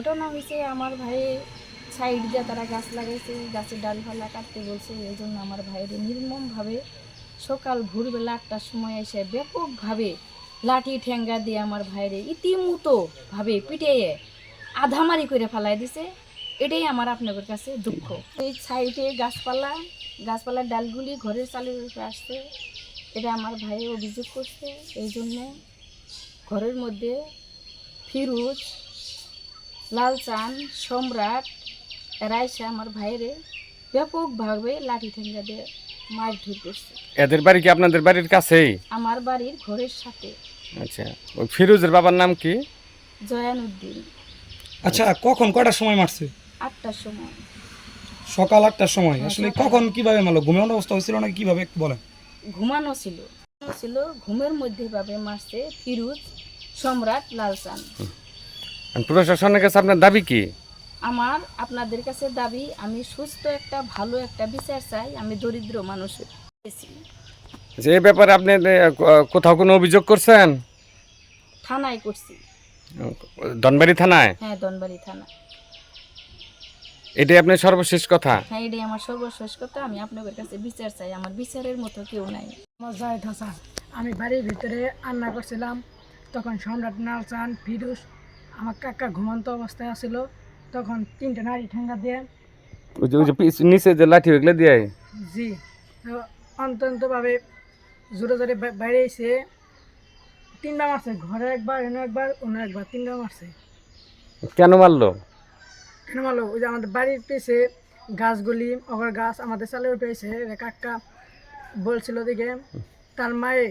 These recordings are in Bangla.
ঘটনা হয়েছে, আমার ভাই সাইড দিয়ে তারা গাছ লাগাইছে গাছের ডালপালা কাটতে বলছে, এই জন্য আমার ভাইয়ের নির্মমভাবে সকাল ভোরবেলা আটটার সময় এসে ব্যাপকভাবে লাঠি ঠেঙ্গা দিয়ে আমার ভাইয়ের ইতিমতো ভাবে পিটিয়ে আধামারি করে ফেলাই দিছে। এটাই আমার আপনাদের কাছে দুঃখ। এই সাইডে গাছপালা, গাছপালার ডালগুলি ঘরের চালের উপরে আসছে। এটা আমার ভাই অভিযোগ করছে, এই জন্যে ঘরের মধ্যে ফিরোজ লালচান সম্রাট এরা এসে আমার ভাইয়েরে ব্যাপকভাবে লাঠি ঠেঙ্গা দিয়ে মার ধর করছে এদের বাড়ি কি আপনাদের বাড়ির কাছেই? আমার বাড়ির ঘরের সাথে। আচ্ছা ওই ফিরোজের বাবার নাম কি? জয়ানুদ্দিন। আচ্ছা কখন কটার সময় মারছে? আটটার সময়। সকাল আটটার সময়। হ্যাঁ, আসলে কখন কীভাবে মারলো? ঘুমানোর অবস্থা হয়েছিল না কীভাবে একটু বলেন। ঘুমানো ছিল। ছিল ঘুমের মধ্যে ভাবে মারছে ফিরোজ সম্রাট লালচান। আর প্রশাসনের কাছে আপনার দাবি কি? আমার আপনাদের কাছে দাবি আমি সুস্থ একটা ভালো একটা বিচার চাই আমি দরিদ্র মানুষ। যে ব্যাপারে আপনি কোথাও কোনো অভিযোগ করছেন? থানায় করছি। ধনবাড়ি থানায়? হ্যাঁ দনবাড়ি থানা। এটাই আপনার সর্বশেষ কথা? হ্যাঁ এটাই আমার সর্বশেষ কথা। আমি আপনাদের কাছে বিচার চাই। আমার বিচারের মতো কেউ নাই। আমার জায়দ হাসান আমি বাড়ির ভিতরে রান্না করছিলাম। তখন সম্রাট নালচান ফিরুজ আমার কাকা ঘুমন্ত অবস্থায় আছিল তখন তিনটা নারী ঠেঙ্গা দিয়ে ওই যে ওই যে পিছ- নিচে যে লাঠি ওইগুলো দিয়ে জি তো অন্তন্তভাবে জোরে জোরে বা- বাইরে এসে তিনটা মারছে ঘরে একবার এনে একবার অন্য একবার তিনটা মারছে। কেন মারলো? কেন মারলো? ওই যে আমাদের বাড়ির পেছে গাছগুলি অগর গাছ আমাদের চালের পেয়েছে কাকা বলছিল দিকে তার মায়ে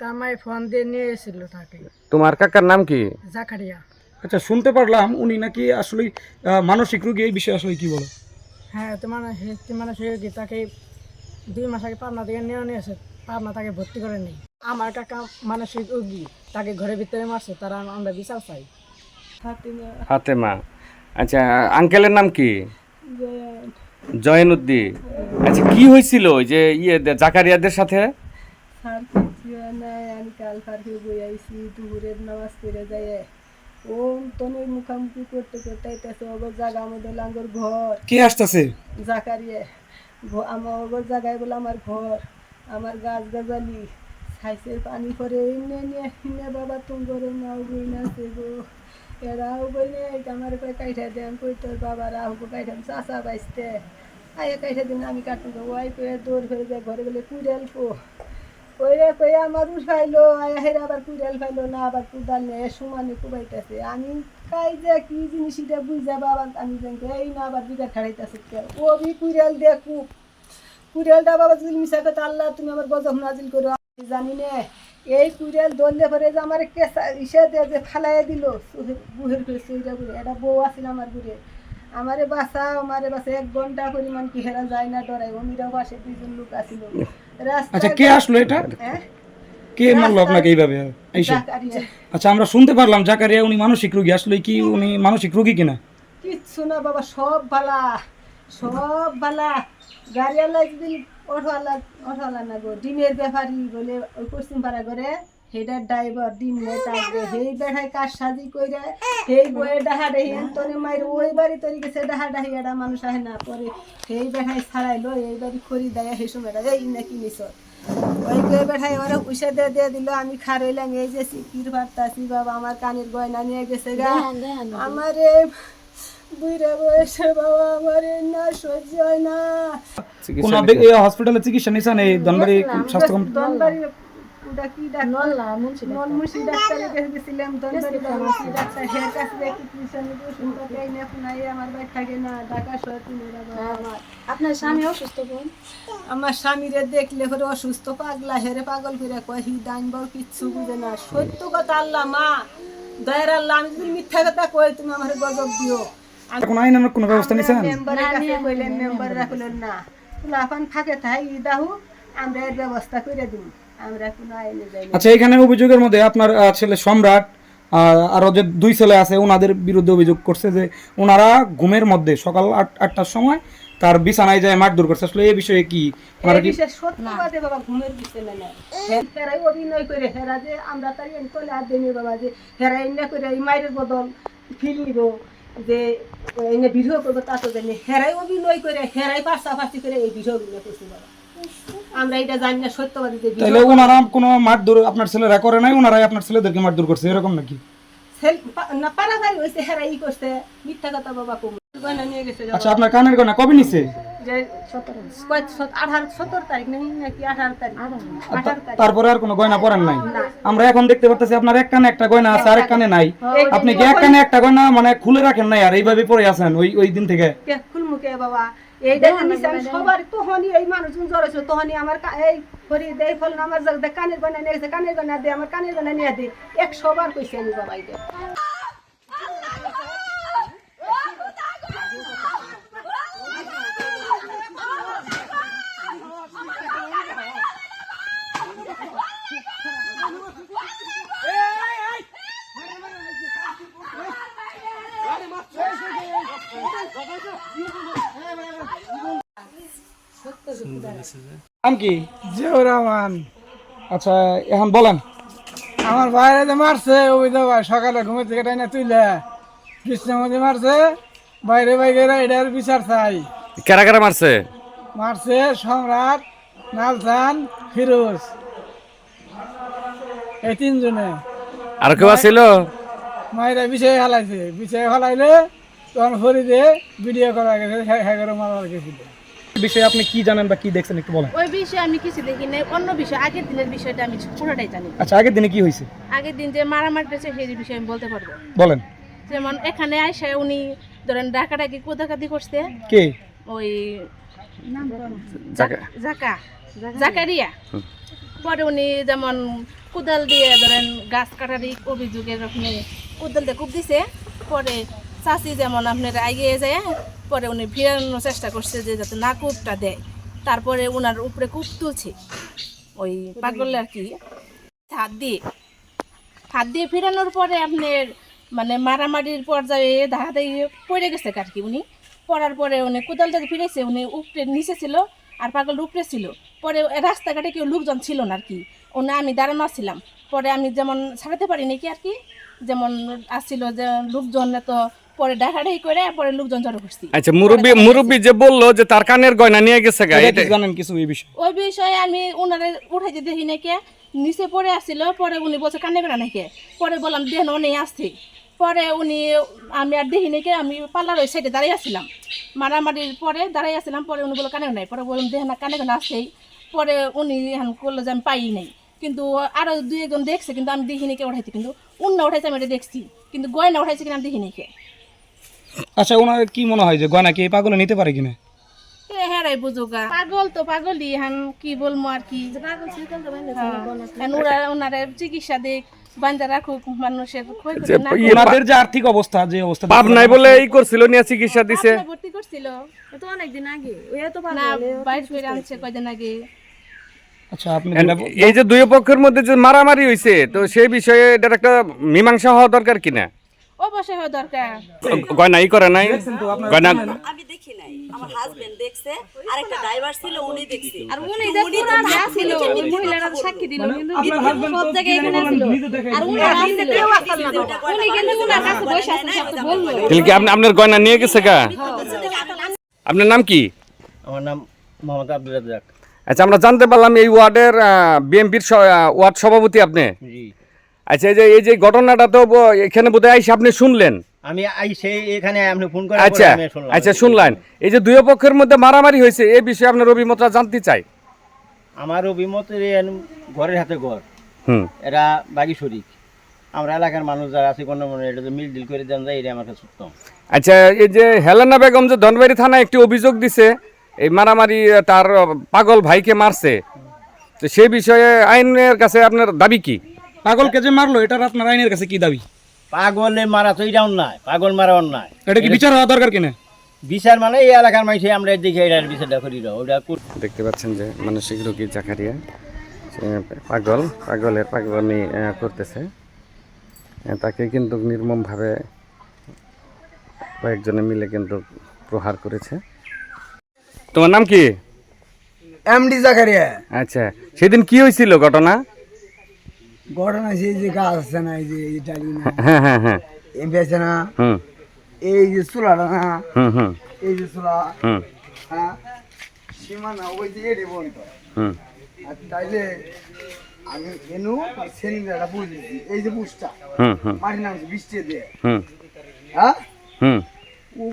তার মায়ে ফোন দিয়ে নিয়ে এসেছিল তাকে। তোমার কাকার নাম কি? জাকারিয়া। আচ্ছা শুনতে পারলাম উনি নাকি আসলে মানসিক রোগী এই বিষয়ে আসলে কি বলো? হ্যাঁ তোমার তোমার সে কি তাকে দুই মাস আগে পাবনা থেকে নেওয়া নিয়েছে পাবনা তাকে ভর্তি করে নেই আমার কাকা মানসিক রোগী তাকে ঘরের ভিতরে মারছে তারা আমরা বিচার চাই। ফাতেমা। আচ্ছা আঙ্কেলের নাম কি? জয়নুদ্দিন। আচ্ছা কি হয়েছিল ওই যে ইয়ে জাকারিয়াদের সাথে? স্যার কিছু নাই আমি কাল ফারকে বই আইছি দুপুরের নামাজ পড়ে যায় ও তনে মুখামুখি করতে করতে আইতেছে ওগর জায়গা আমাদের লাঙ্গর ঘর। কে আসতেছে? জাকারিয়ে। আমার ওগর জায়গায় বলে আমার ঘর আমার গাছ গাছালি। সাইসের পানি করে এমনি নিয়ে এমনি বাবা তুমি করে নাও বই না সে গো এরাও বই নে আমার কই কাইঠা দেন কই তোর বাবা রাহু কাইঠাম চাষা বাইসতে। আয় কাইঠা দিন আমি কাটুন ওয়াই করে দৌড় ফেলে যায় ঘরে গেলে কুড়াল কো কইরে কই আমার উঠাইলো হেরা আবার কুড়াল ফাইলো না আবার কুদাল নিয়ে সমানে কুবাইতেছে। আমি কাই যে কি জিনিস এটা বুঝা বাবা, আমি জানি এই না, আবার বিঘা খাড়াইতেছে ও বি কুড়াল দিয়ে কুপ। কুড়ালটা বাবা যদি মিশা কথা আল্লাহ তুমি আমার গজব নাজিল করো জানি না। এই কুড়াল দললে পরে যে আমার কেসা ইসে দিয়ে যে ফালাই দিল বুহের করে সুইটা করে এটা বউ আছিল আমার বুড়ে আমারে বাসা আমারে বাসা এক ঘণ্টা পরিমাণ কি হেরা যায় না ডরাই অমিরাও বাসে দুইজন লোক আছিল। আচ্ছা কে আসলো এটা? হ্যাঁ? কে মারলো আপনাকে এইভাবে? আচ্ছা আমরা শুনতে পারলাম জাকারিয়া উনি মানসিক রোগী। আসলো কি উনি মানসিক রোগী কিনা? কিচ্ছু না বাবা সব বালা। সব বালা। গাড়িওয়ালা একদিন অটোওয়ালা অটোওয়ালা না গো ডিমের ব্যাপারী বলে ওই পশ্চিম পাড়া করে হেডার ড্রাইভার দিন নিয়ে থাকবে হেই বেড়ায় কাজ সাজি কইরে সেই বয়ে ডাহা ডাহি তোরে মাইর ওই বাড়ি তরি গেছে ডাহা ডাহি এটা মানুষ আহে না পরে সেই বেড়ায় ছাড়াইলো এই বাড়ি খড়ি দেয় সেই সময় এই নাকি নিছ ওই কে বেঠাই ওরা পয়সা দিয়ে দিয়ে দিল আমি খারইলাম এই যে সিকির পারতাছি বাবা আমার কানের গয়না নিয়ে গেছে গা। আমারে বুড়ে বয়সে বাবা আমারে না সহ্য হয় না। কোন হসপিটালে চিকিৎসা নিছেন এই ধনবাড়ি স্বাস্থ্য কম- কি ডাক্তার। কাছে গেছিলাম দনবাড়ি ফার্মাসি ডাক্তার হের কাছে দেখি টিউশন ওষুধ না ফুনাই আমার বাড়ি থাকে না ঢাকা শহর তিনেরা আমার আপনার স্বামী অসুস্থ বোন আমার স্বামীরে দেখলে হরে অসুস্থ পাগলা হেরে পাগল করে কয় হি বাউ কিচ্ছু বুঝে না। সত্য কথা আল্লাহ মা। দয়ার আল্লাহ আমি যদি মিথ্যা কথা কই তুমি আমার গজব দিও। এখন আইনের কোনো ব্যবস্থা নিছেন? মেম্বারের কাছে কইলেন মেম্বাররা কইলেন না। ফুলাফান থাকে তাই ইদাহু আমরা এর ব্যবস্থা করে দিন আমরা আচ্ছা এখানে অভিযোগের মধ্যে আপনার ছেলে সম্রাট আহ, আরও যে দুই ছেলে আছে ওনাদের বিরুদ্ধে অভিযোগ করছে যে ওনারা ঘুমের মধ্যে সকাল আট আটটার সময় তার বিছানায় যায় মারধর করছে। আসলে এই বিষয়ে কি? ওনারা কি সত্যবাদে বাবা ঘুমের বিষয় না। হেরাই অভিনয় করে হেরা যে আমরা তাই তলে আর দেনি বাবা যে হেরা এনে করে এই মায়ের বদল ফিলিব যে এনে ভিডিও করব তা তো জানি। হেরাই অভিনয় করে হেরাই পাশাপাশি করে এই ভিডিও অভিনয় করছি বাবা। আমরা এটা জানি না সত্যবাদী তাহলে ওনারা কোনো মারধর আপনার ছেলেরা করে নাই? ওনারাই আপনার ছেলেদেরকে মারধর করছে এরকম নাকি? না পারাপারি হয়েছে হেরাই করছে মিথ্যা কথা বাবা কম। গয়না নিয়ে গেছে আচ্ছা আপনার কানের গয়না কবে নিছে? যে কয় সত- আঠারো সতেরো তারিখ নেই নাকি আঠারো তারিখ? আঠারো। তারিখ। তারপরে আর কোনো গয়না পরেন নাই? আমরা এখন দেখতে পাচ্ছি আপনার এক কানে একটা গয়না আছে আর এক কানে নাই। আপনি কি এক কানে একটা গয়না মানে খুলে রাখেন নাই আর এইভাবে পরে আছেন ওই ওই দিন থেকে? কে ফুলমুখে বাবা? এইটা জিনিস আমি সবার তখনই এই মানুষজন জড়েছে তখনই আমার কা- এই ফরি দেই ফল আমার দে কানের গয়না নিয়ে কানের গয়না দে আমার কানের গয়না নিয়ে দে। এক বার কইছি আমি বাবা নাম কি? জিয়াউর রহমান। আচ্ছা এখন বলেন। আমার বাইরে যে মারছে ওই তো ভাই সকালে ঘুমে থেকে টাইনা তুইলে। মধ্যে মারছে বাইরে বাইরে এটার বিচার চাই। কারা কারা মারছে? মারছে সম্রাট নালসান ফিরোজ। এই তিনজনে। আর কেউ ছিল মায়েরা বিষয়ে হালাইছে। বিষয়ে হালাইলে তখন ফরিদে ভিডিও করা গেছে হ্যাঁ হ্যাঁ করে মারা গেছিল। বিষয়ে আপনি কি জানেন বা কি দেখছেন একটু বলেন। ওই বিষয়ে আমি কিছু দেখি নাই। অন্য বিষয় আগের দিনের বিষয়টা আমি পুরোটাই জানি। আচ্ছা আগের দিনে কি হয়েছে? আগের দিন যে মারামারি হয়েছে সেই বিষয়ে আমি বলতে পারব। বলেন। যেমন এখানে আইসা উনি ধরেন ডাকাডাকি কোদাকাতি করছে। কে? ওই জাকা জাকারিয়া। পরে উনি যেমন কোদাল দিয়ে ধরেন গাছ কাটারি অভিযোগের আপনি কোদাল দিয়ে কূপ দিছে পরে চাষি যেমন আপনার এগিয়ে যায় পরে উনি ফিরানোর চেষ্টা করছে যে যাতে না কূপটা দেয়। তারপরে ওনার উপরে কূপ তুলছে। ওই পাগল আর কি। হাত দিয়ে। হাত দিয়ে ফিরানোর পরে আপনার মানে মারামারির পর্যায়ে ধাহাতে পড়ে গেছে আর কি উনি। পড়ার পরে উনি কোদালটা ফিরেছে, উনি উপরে নিচে ছিল আর পাগল উপরে ছিল। পরে রাস্তাঘাটে কেউ লোকজন ছিল না আর কি। ওনা আমি দাঁড়ানো ছিলাম। পরে আমি যেমন ছাড়াতে পারিনি কি আর কি, যেমন আসছিল যে লোকজন তো পরে ডাকাডাকি করে পরে লোকজন জড়ো করছি। আচ্ছা মুরব্বী মুরব্বী যে বলল যে তার কানের গয়না নিয়ে গেছে গা এটা জানেন কিছু এই বিষয়ে? ওই বিষয়ে আমি ওনারে উঠাইতে দেখি নাকি নিচে পড়ে আসছিল পরে উনি বলছে কানে বেড়া নাকি পরে বললাম দেন উনি আসছে। পরে উনি আমি আর দেখি নাকি আমি পার্লার ওই সাইডে দাঁড়িয়ে আসছিলাম মারামারির পরে দাঁড়িয়ে আসছিলাম পরে উনি বলে কানে নাই। পরে বললাম দেখে না কানে কানে আসছেই। পরে উনি এখন করল যে আমি পাই নাই। কিন্তু আরও দুই একজন দেখছে কিন্তু আমি দেখিনি কে উঠাইতে। কিন্তু উন্না উঠাইছে আমি এটা দেখছি। কিন্তু গয়না উঠাইছে কিনা আমি দেখিনি কে। আচ্ছা ওনার কি মনে হয় যে গয়না কি এই পাগলে নিতে পারে কিনা? হেরাই বুঝুগা। পাগল তো পাগলই হান কি বলব আর কি? হ্যাঁ। ওরা ওনারে চিকিৎসা রাখুক মানুষের ইয়ে ওনাদের যে আর্থিক অবস্থা যে অবস্থা পাপ নাই বলে এই করছিল নিয়ে চিকিৎসা দিছে। ভর্তি করছিল। তো অনেকদিন আগে না বাইর করে আনছে কয়দিন আগে। আচ্ছা আপনি এই যে দুই পক্ষের মধ্যে যে মারামারি হয়েছে তো সেই বিষয়ে এটার একটা মীমাংসা হওয়া দরকার কিনা? অবশ্যই হওয়া দরকার। গয়না ই করে নাই? গয়না আমি দেখি নাই। আমার হাজবেন্ড দেখছে আরেকটা ড্রাইভার ছিল উনি দেখছে। আর উনি যে ছিল মহিলারা সাক্ষী দিল কিন্তু সব জায়গায় এখানে ছিল আর উনি আসছিল উনি কিন্তু উনার কাছে বসে আছে সব বলল। তাহলে কি আপনি আপনার গয়না নিয়ে গেছে গা? আপনার নাম কি আমার নাম মোহাম্মদ আব্দুল রাজ্জাক। আচ্ছা আমরা জানতে পারলাম এই ওয়ার্ডের বিএমপির ওয়ার্ড সভাপতি আপনি। জি। আচ্ছা এই যে এই যে ঘটনাটা তো এখানে বোধহয় আইসে আপনি শুনলেন। আমি আইসে এখানে আপনি ফোন করে আচ্ছা আচ্ছা শুনলেন। এই যে দুই পক্ষের মধ্যে মারামারি হয়েছে এই বিষয়ে আপনার অভিমতটা জানতে চাই। আমার অভিমতের এ ঘরের হাতে ঘর। হুম। এরা বাকি শরিক। আমরা এলাকার মানুষ যারা আছে কোনো মনে এটা তো মিল ডিল করে দেন যায় এটা আমার কাছে উত্তম। আচ্ছা এই যে হেলেনা বেগম যে ধনবাড়ি থানায় একটি অভিযোগ দিছে এই মারামারি তার পাগল ভাইকে মারছে। তো সেই বিষয়ে আইনের কাছে আপনার দাবি কি? পাগলকে যে মারলো এটার আপনার আইনের কাছে কি দাবি? পাগলে মারা তো এটা অন্যায় পাগল মারা অন্যায়। এটা কি বিচার হওয়া দরকার কিনা? বিচার মানে এই এলাকার মানুষে আমরা দেখে এটার বিচারটা করি ওটা দেখতে পাচ্ছেন যে মানসিক রোগী জাকারিয়া সে পাগল পাগলের পাগলামি করতেছে। তাকে কিন্তু নির্মমভাবে কয়েকজনে মিলে কিন্তু প্রহার করেছে। তোমার নাম কি? এমডি জাকারিয়া। আচ্ছা সেদিন কি হয়েছিল ঘটনা? ঘটনা সেই যে গাছ আছে না এই যে এই ডালি না হ্যাঁ হ্যাঁ হ্যাঁ। এই বেছে না এই যে চুলাটা না এই যে চুলা হ্যাঁ সীমানা ওই যে এটি বন্ধ। আর তাইলে আমি এনু আর সেনিটা বুঝেছি এই যে বুঝটা হুম হুম। মাটি নামছে বৃষ্টি দিয়ে। হ্যাঁ? হুম। ও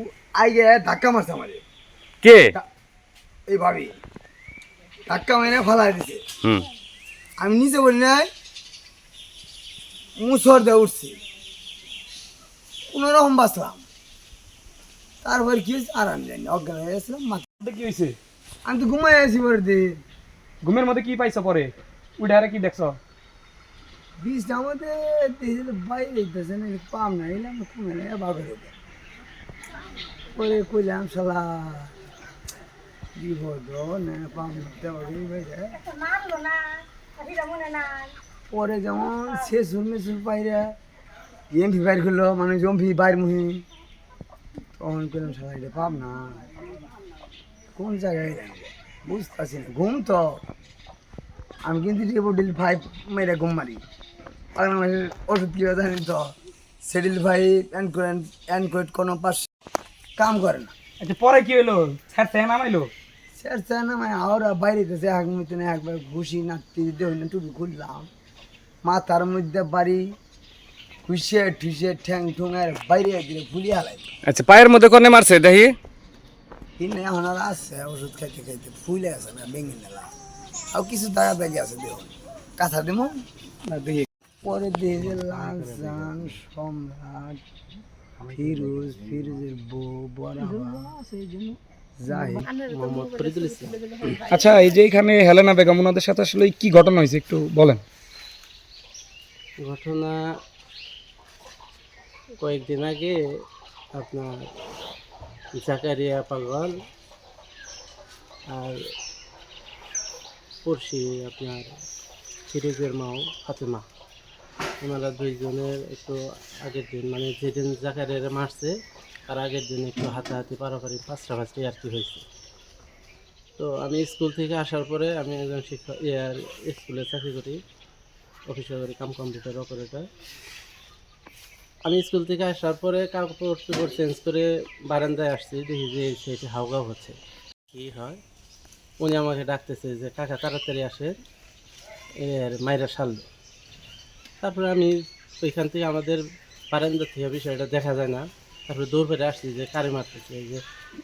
আইগে ধাক্কা মারছে আমারে। কে? এই ভাবি। ধাক্কা মেরে ফালাই দিছে। হুম। আমি নিচে বলি নাই মুসর দিয়ে উঠছি। কোনো রকম বাঁচলাম। তারপর কি হয়েছে? আর আমি জানি অজ্ঞান হয়ে গেছিলাম মাথা কি হয়েছে? আমি তো ঘুমাই আছি পরে দিয়ে ঘুমের মধ্যে কি পাইছো পরে? উঠারে কি দেখছ? বীজটা আমাদের দিয়েছিল বাইরে যেতেছে না পাম না এলাম কমে না বাঘে পরে কইলাম শালা বিপদ না পাম দেওয়া পরে যেমন শেষ শুনে শুন পাইরা এমপি বাইর করল মানে এমপি বাইর মুহি। তখন শালা এটা পাম না। কোন জায়গায় বুঝতে পারছি না ঘুম তো। আমি কিন্তু রিপোর্টিল ফাইভ মেয়েরা ঘুম মারি। পাগলা ওষুধ কি জানি তো? সেডিল ভাই অ্যানকোয়েন্ট অ্যানকোয়েট কোনো পাশ কাম করে না। আচ্ছা পরে কি হলো স্যার স্যার নামাইলো? স্যার স্যার না মানে আওরা বাইরে গেছে এক মতো না একবার ঘুষি নাতি দিতে হইলে টুপি খুললাম। মাথার মধ্যে বাড়ি খুশে ঠুসে ঠ্যাং ঠুং আর বাইরে দিলে ফুলিয়ে হালাই। আচ্ছা পায়ের মধ্যে কোনে মারছে দেখি? কিনে এখন আর আসছে ওষুধ খাইতে খাইতে ফুলে আছে না ভেঙে নিলাম। আর কিছু দাগা দাগি আছে দেখুন। কাঁথা দেবো? না দেখি। পরে দেখে লালসান সম্রাট ফিরোজ ফিরোজের বউ বড় আচ্ছা এই যে এখানে হেলেনা বেগম ওনাদের সাথে আসলে কি ঘটনা হয়েছে একটু বলেন। ঘটনা কয়েকদিন আগে আপনার জাকারিয়া পাগল আর পড়শি আপনার ফিরোজের মাও ফাতেমা। ওনারা দুইজনের একটু আগের দিন মানে যেদিন জাকারিয়ারে মারছে তার আগের দিন একটু হাতাহাতি পারাপারি, পাঁচটাপাঁচটি আর কি হয়েছে। তো আমি স্কুল থেকে আসার পরে আমি একজন শিক্ষক, ইয়ার স্কুলে চাকরি করি। অফিসে করি কাম কম্পিউটার, অপারেটর। আমি স্কুল থেকে আসার পরে কাপড় চোপড় চেঞ্জ করে বারান্দায় আসছি, দেখি যে সেটি হাওগাও হচ্ছে। কি হয়? উনি আমাকে ডাকতেছে যে, কাকা, তাড়াতাড়ি আসে এর মায়েরা সারল তারপরে আমি ওইখান থেকে আমাদের বারান্দা থেকে বিষয়টা দেখা যায় না। তারপরে দৌড় পেরে আসছি যে, কারে মারতেছে? যে,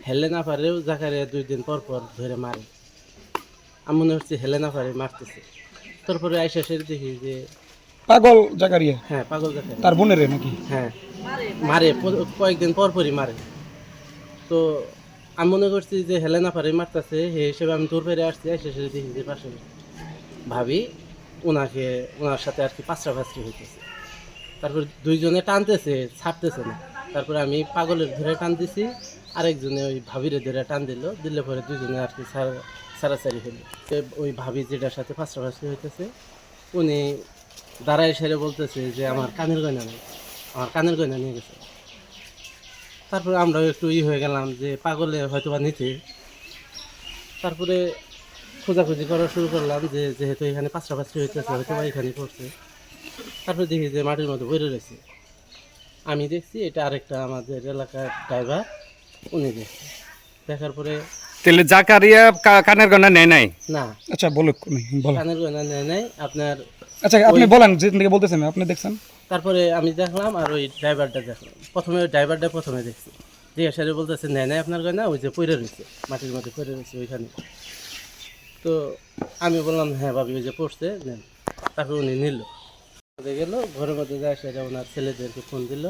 হেলে না পারেও জাকারে দুই দিন পর পর ধরে মারে। আমি মনে হচ্ছে হেলে না পারে মারতেছে। তারপরে আইসা সেরে দেখি যে পাগল জাকারিয়া? হ্যাঁ পাগল জাকারে তার বোনের নাকি? হ্যাঁ মারে কয়েকদিন পর পরই মারে। তো আমি মনে করছি যে হেলেনা পারে মারতেছে সেই হিসেবে আমি দূর পেরে আসছি এসে সেরে দেখি যে পাশে ভাবি ওনাকে ওনার সাথে আর কি পাঁচটা পাঁচটি হইতেছে। তারপর দুইজনে টানতেছে ছাড়তেছে না। তারপরে আমি পাগলের ধরে টান দিছি আরেকজনে ওই ভাবিরে ধরে টান দিল দিলে পরে দুজনে আর কি সারা সারাসারি হলো ওই ভাবি যেটার সাথে পাঁচটি হইতেছে, উনি দাঁড়ায় সেরে বলতেছে যে, আমার কানের গয়না নেই, আমার কানের গয়না নিয়ে গেছে। তারপরে আমরাও একটু ই হয়ে গেলাম যে, পাগলে হয়তো বা নিতে। তারপরে খোঁজাখুঁজি করা শুরু করলাম যে, যেহেতু এখানে পাঁচটা পাঁচটা হইতেছে হয়তো বা এখানে পড়ছে। তারপরে দেখি যে, মাটির মধ্যে বইরে রয়েছে। আমি দেখছি এটা আরেকটা আমাদের এলাকার ড্রাইভার উনি দেখছে। দেখার পরে তাহলে জাকারিয়া কানের গনা নেয় নাই? না। আচ্ছা বলো বলেন। কানের গয়না নেয় নাই আপনার আচ্ছা আপনি বলেন যেদিন থেকে বলতেছেন আপনি দেখছেন? তারপরে আমি দেখলাম আর ওই ড্রাইভারটা দেখলাম। প্রথমে ওই ড্রাইভারটা প্রথমে দেখছি। জিজ্ঞাসা করে বলতেছে নেয় নাই আপনার গয়না ওই যে পড়ে রয়েছে মাটির মধ্যে পড়ে রয়েছে ওইখানে। তো আমি বললাম হ্যাঁ ভাবি ওই যে পড়ছে নেন। তারপর উনি নিল। গেল ঘরের মধ্যে যায় সেটা ওনার ছেলেদেরকে ফোন দিল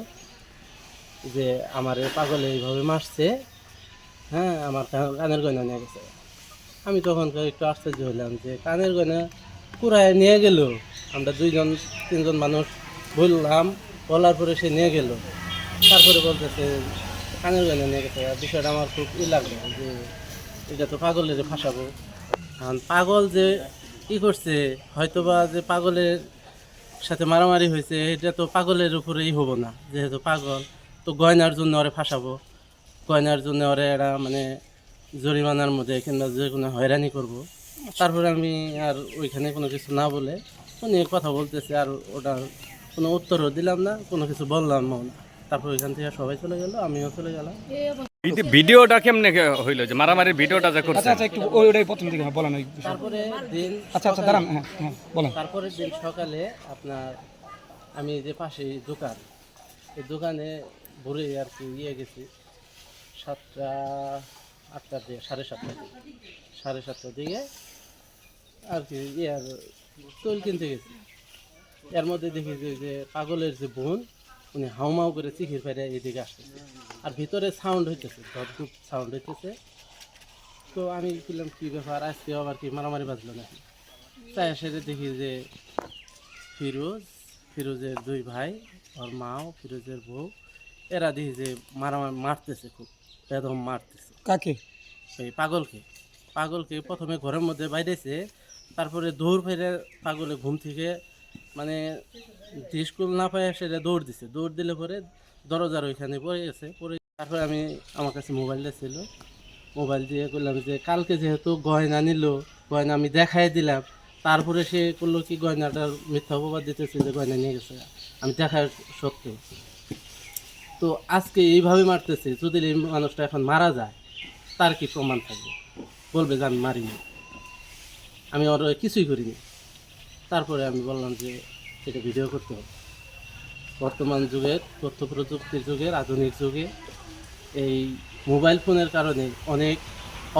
যে আমার পাগলে এইভাবে মারছে হ্যাঁ আমার কানের গয়না নিয়ে গেছে। আমি তখন একটু আশ্চর্য হলাম যে কানের গয়না কুড়ায় নিয়ে গেল। আমরা দুইজন, তিনজন মানুষ বললাম, বলার পরে সে নিয়ে গেল। তারপরে বলতেছে, কানের গয়না নিয়ে গেছে। আর বিষয়টা আমার খুব ই লাগল যে এটা তো পাগলের ফাঁসাবো কারণ পাগল যে কি করছে, হয়তোবা যে পাগলের সাথে মারামারি হয়েছে, এটা তো পাগলের উপরেই হব না। যেহেতু পাগল, তো গয়নার জন্য ওরে ফাঁসাবো। গয়নার জন্য ওরে এরা মানে জরিমানার মধ্যে কিংবা যে কোনো হয়রানি করব তারপরে আমি আর ওইখানে কোনো কিছু না বলে উনি কথা বলতেছে আর ওটা কোনো উত্তরও দিলাম না কোনো কিছু বললাম না তারপর ওইখান থেকে সবাই চলে গেল আমিও চলে গেলাম। ভিডি- ভিডিওটা কেমনে হইল যে মারামারির ভিডিওটা যে করছে? আচ্ছা আচ্ছা একটু ওই ওটাই প্রথম দিকে হ্যাঁ, বলেন ওই তারপরে দিন আচ্ছা আচ্ছা দাঁড়ান হ্যাঁ হ্যাঁ বলেন। তারপরের দিন সকালে আপনার আমি যে পাশে দোকান এই দোকানে ভোরে আর কি ইয়ে গেছি। সাতটা আটটার দিকে সাড়ে সাতটার দিকে সাড়ে সাতটার দিকে আর কি ইয়ার তৈল কিনতে গেছি। এর মধ্যে দেখি যে পাগলের যে বোন, উনি হাউমাউ করে চিখির ফেরে এদিকে আসতেছে। আর ভিতরে সাউন্ড হইতেছে, ধপধুপ সাউন্ড হইতেছে। তো আমি বললাম, কী ব্যাপার? আজকে আবার কি মারামারি বাজলো নাকি? তাই সেটা দেখি যে ফিরোজ, ফিরোজের দুই ভাই, ওর মাও, ফিরোজের বউ, এরা দেখি যে মারামারি, মারতেছে খুব। বেদম মারতেছে। কাকে? এই পাগলকে। পাগলকে প্রথমে ঘরের মধ্যে বাইরেছে তারপরে দৌড় ফেরে পাগলে ঘুম থেকে মানে স্কুল না পায় সেটা দৌড় দিছে। দৌড় দিলে পরে দরজার ওইখানে পড়ে গেছে পরে তারপরে আমি আমার কাছে মোবাইলটা ছিল। মোবাইল দিয়ে করলাম যে কালকে যেহেতু গয়না নিল গয়না আমি দেখাই দিলাম। তারপরে সে করল কি গয়নাটার মিথ্যা অপবাদ দিতেছে যে গয়না নিয়ে গেছে। আমি দেখার সত্ত্বেও তো আজকে এইভাবে মারতেছে, যদি এই মানুষটা এখন মারা যায়, তার কি প্রমাণ থাকবে? বলবে যে আমি মারিনি। আমি ওর কিছুই করিনি। তারপরে আমি বললাম যে এটা ভিডিও করতে হবে। বর্তমান যুগের তথ্য প্রযুক্তির যুগের আধুনিক যুগে, এই মোবাইল ফোনের কারণে অনেক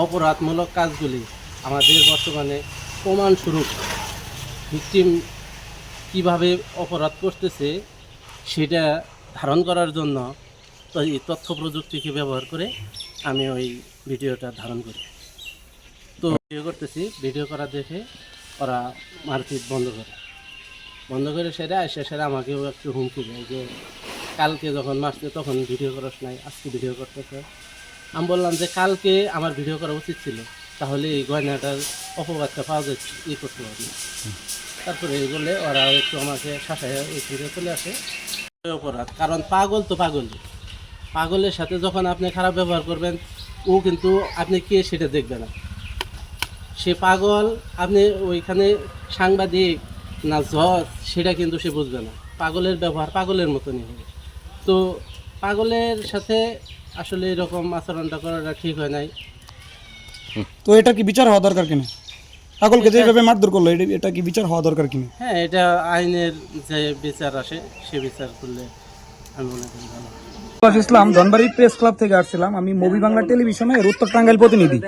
অপরাধমূলক কাজগুলি আমাদের বর্তমানে প্রমাণস্বরূপ ভিকটিম কীভাবে অপরাধ করতেছে, সেটা ধারণ করার জন্য এই তথ্য প্রযুক্তিকে ব্যবহার করে আমি ওই ভিডিওটা ধারণ করি। তো ভিডিও করতেছি, ভিডিও করা দেখে ওরা মারপিট বন্ধ করে। বন্ধ করে সেটা এসে সেটা আমাকেও একটু হুমকি দেয় যে কালকে যখন মারছে তখন ভিডিও করাস নাই, আজকে ভিডিও করতেছে। আমি বললাম যে কালকে আমার ভিডিও করা উচিত ছিল, তাহলে এই গয়নাটার অপবাদটা পাওয়া যাচ্ছে, ই করতে পারবে তারপরে এই বলে ওরা একটু আমাকে শাসায় এই ফিরে চলে আসে। অপরাধ। কারণ পাগল তো পাগল পাগলের সাথে যখন আপনি খারাপ ব্যবহার করবেন, ও কিন্তু আপনি কে সেটা দেখবে না। সে পাগল, আপনি ওইখানে সাংবাদিক না জজ, সেটা কিন্তু সে বুঝবে না। পাগলের ব্যবহার পাগলের মতনই হবে। তো পাগলের সাথে আসলে এরকম আচরণটা করাটা ঠিক হয় নাই। তো এটা কি বিচার হওয়া দরকার কিনা? পাগলকে যেভাবে মারধর করল এটা- কি বিচার হওয়া দরকার কিনা? হ্যাঁ এটা আইনের যে বিচার আসে সে বিচার করলে আমি মনে করি ভালো ইসলাম ধনবাড়ি প্রেস ক্লাব থেকে আসছিলাম। আমি মুভি বাংলা টেলিভিশনের উত্তর টাঙ্গাইল প্রতিনিধি।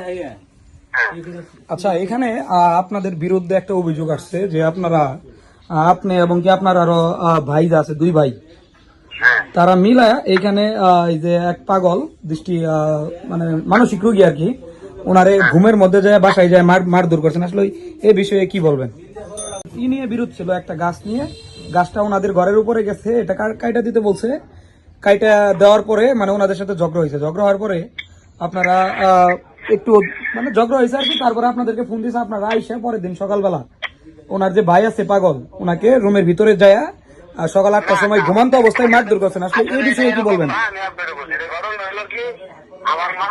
আচ্ছা এখানে আপনাদের বিরুদ্ধে একটা অভিযোগ আসছে যে আপনারা আপনি এবং কি আপনার আরও আহ, ভাই যা আছে দুই ভাই তারা মিলা এখানে এই যে এক পাগল দৃষ্টি আহ, মানে মানসিক রোগী আর কি ওনারে ঘুমের মধ্যে যায় বাসায় যায় মার মারধর করছেন। আসলে এই বিষয়ে কি বলবেন? ই নিয়ে বিরোধ ছিল একটা গাছ নিয়ে। গাছটা ওনাদের ঘরের উপরে গেছে। এটা কার- কাইটা দিতে বলছে? কাইটা দেওয়ার পরে মানে ওনাদের সাথে ঝগড়া হয়েছে। ঝগড়া হওয়ার পরে আপনারা আহ, একটু মানে ঝগড়া হয়েছে আর কি। তারপরে আপনাদেরকে ফোন দিয়েছে আপনারা আইসা পরের দিন সকালবেলা। ওনার যে ভাই আছে পাগল ওনাকে রুমের ভিতরে যায় সকাল আটটার সময় ঘুমান্ত অবস্থায় মার মারধর করছেন। আসলে এই বিষয়ে কি বলবেন? আমার মা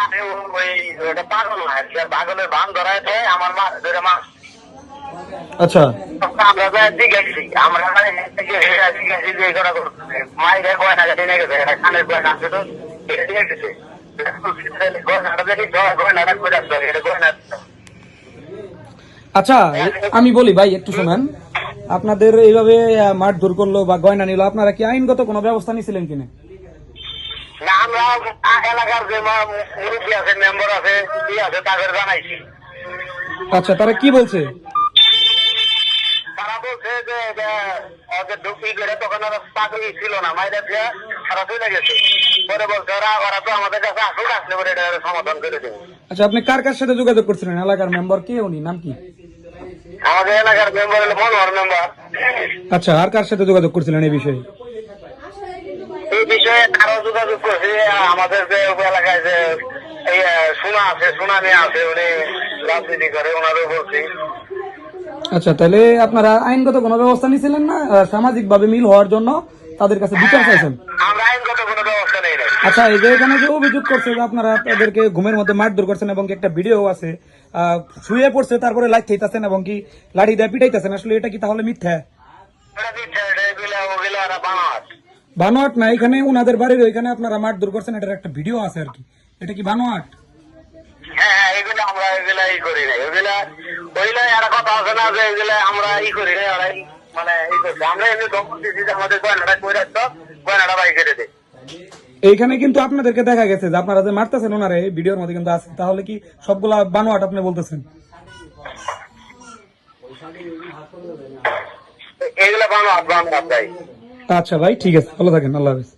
ওই ওটা পাগল না পাগলের ভান ধরায় দেয় আমার মা ধরে মা। আচ্ছা। আমরা তো জিজ্ঞাসি আমরা মানে জিজ্ঞাসি যে করা করতেছে গয়না নিয়ে গেছে এটা কানের গয়না আছে তো আচ্ছা আমি বলি ভাই একটু শোনেন। আপনাদের এইভাবে আহ, মারধর করল বা গয়না নিল আপনারা কি আইনগত কোনো ব্যবস্থা নিয়েছিলেন কিনা? না আমরা এলাকার যে মুরব্বী আছে মেম্বার আছে কি আছে তাদের জানাইছি। আচ্ছা তারা কি বলছে? তারা বলছে যে যে ওদের ঢুকি করে তখন ওরা চাকরি ছিল না মাইরা দিয়ে তারা চলে গেছে। পরে বলছে ওরা ওরা তো আমাদের কাছে আসুক আসলে পরে এটা সমাধান করে দেবে। আচ্ছা আপনি কার কার সাথে যোগাযোগ করছিলেন? এলাকার মেম্বার কে উনি? নাম কি? আমাদের এলাকার মেম্বার হলো মনোহর মেম্বার। আচ্ছা আর কার সাথে যোগাযোগ করছিলেন এই বিষয়ে? এই বিষয়ে আরও যোগাযোগ করছি আমাদের যে এলাকায় যে এই সোনা আছে সোনা নিয়ে আছে উনি রাজনীতি করে ওনারও বলছি। আচ্ছা তাহলে আপনারা আইনগত কোনো ব্যবস্থা নিয়েছিলেন না? সামাজিক ভাবে মিল হওয়ার জন্য তাদের কাছে বিচার চাইছেন? আমরা আইনগত কোনো ব্যবস্থা নেই আচ্ছা এই যে এখানে যে অভিযোগ করছে যে আপনারা তাদেরকে ঘুমের মধ্যে মারধর করছেন এবং একটা ভিডিও আছে শুয়ে পড়ছে তারপরে লাইট খাইতেছেন এবং কি লাঠি দিয়ে পিটাইতেছেন আসলে এটা কি তাহলে মিথ্যা? এটা দিচ্ছে এটা এগুলা ওগুলা বানাত বানোয়াট না এখানে উনাদের বাড়ির ওইখানে আপনারা মারধর করছেন এটার একটা ভিডিও আছে আর কি। এটা কি বানোয়াট? হ্যাঁ হ্যাঁ এগুলো আমরা এগুলা ই করি না এগুলা ওইগুলা একটা কথা আছে না যে এগুলা আমরা ই করি না ওরা মানে ই করছে। আমরা এমনি দমন দিচ্ছি যে আমাদের গয়নাটা করে রাখতো গয়নাটা বাই করে দে। এইখানে কিন্তু আপনাদেরকে দেখা গেছে যে আপনারা যে মারতেছেন ওনারে ভিডিওর মধ্যে কিন্তু আছে। তাহলে কি সবগুলা বানোয়াট আপনি বলতেছেন? এগুলা বানো বানো আপনাই আচ্ছা ভাই ঠিক আছে। ভালো থাকেন আল্লাহ হাফিজ।